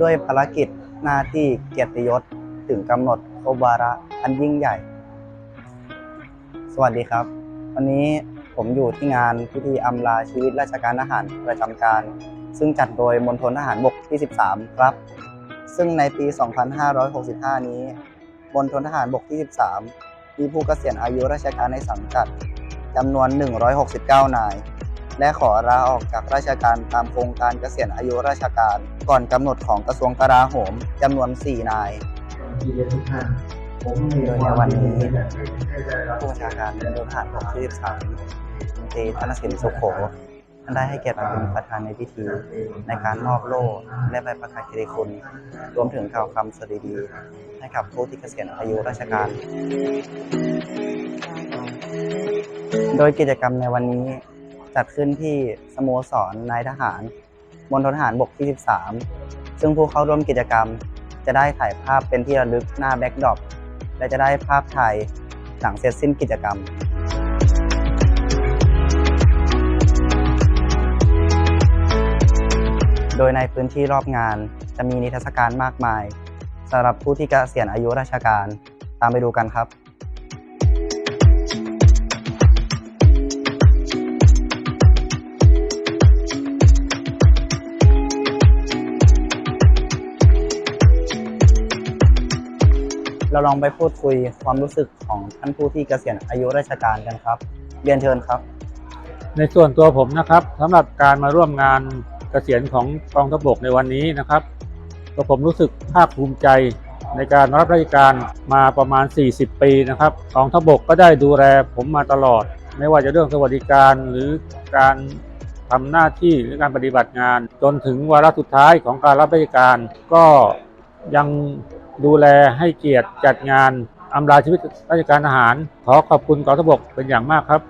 ด้วยภารกิจหน้าที่เกียรติยศถึงกำหนดครบวาระอันยิ่งใหญ่ สวัสดีครับ วันนี้ผมอยู่ที่งานพิธีอำลาชีวิตราชการทหารประจำการ ซึ่งจัดโดยมณฑลทหารบกที่ 13 ครับ ซึ่งในปี 2565 นี้มณฑลทหารบกที่ 13 มีผู้เกษียณอายุราชการในสังกัดจำนวน 169 นาย และขอลาออกจากราชการตามโครงการเกษียณอายุราชการ ก่อนกำหนดของกระทรวงกลาโหมจำนวน 4 นายที่เรียนทุกท่านผมโดยในวันนี้ผู้บัญชาการมณฑลทหารบกที่13พลตรีธนสินสุขโขท่านได้ให้เกียรติมาเป็นประธานในพิธี ในการมอบโล่และใบประกาศเกียรติคุณ รวมถึงกล่าวคำสวัสดี ให้กับผู้ที่เกษียณอายุราชการ โดยกิจกรรมในวันนี้ จัดขึ้นที่สโมสรนายทหารมณฑลทหารบกที่ 13 ซึ่งผู้เข้าร่วมกิจกรรม จะได้ถ่ายภาพเป็นที่ระลึกหน้าแบ็กดรอปและจะได้ภาพถ่ายหลังเสร็จสิ้นกิจกรรมโดยในพื้นที่รอบงานจะมีนิทรรศการมากมายสำหรับผู้ที่เกษียณอายุราชการ ตามไปดูกันครับ เราลองไปพูดคุยความรู้สึกของท่านผู้ที่เกษียณอายุราชการกันครับ เรียนเชิญครับ ในส่วนตัวผมนะครับสำหรับการมาร่วมงานเกษียณของกองทัพบกในวันนี้นะครับก็ผมรู้สึกภาคภูมิใจในการรับราชการมาประมาณ 40 ปีนะครับกองทัพบกก็ได้ดูแลผมมาตลอด ไม่ว่าจะเรื่องสวัสดิการหรือการทำหน้าที่หรือการปฏิบัติงาน จนถึงวาระสุดท้ายของการรับราชการ ก็ยัง ดูแลให้เกียรติจัดงานอำลาชีวิตราชการทหาร ขอขอบคุณกองทัพบกเป็นอย่างมากครับ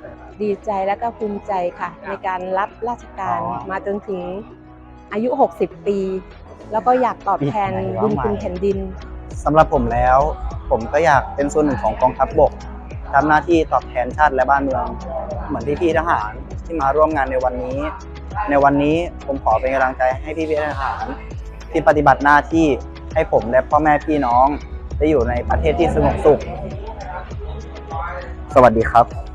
ดีใจและก็ภูมิใจค่ะ ในการรับราชการอ๋อมาจนถึงอายุ 60 ปี แล้วก็อยากตอบแทนปีไหนวะบุญคุณใหม่แผ่นดินสำหรับผมแล้ว ผมก็อยากเป็นส่วนหนึ่งของกองทัพบกทำหน้าที่ตอบแทนชาติและบ้านเมือง เหมือนที่พี่ทหารที่มาร่วมงานในวันนี้ ในวันนี้ผมขอเป็นกำลังใจให้พี่พี่ทหารที่ปฏิบัติหน้าที่ ให้ผมและพ่อแม่พี่น้อง ได้อยู่ในประเทศที่สงบสุข สวัสดีครับ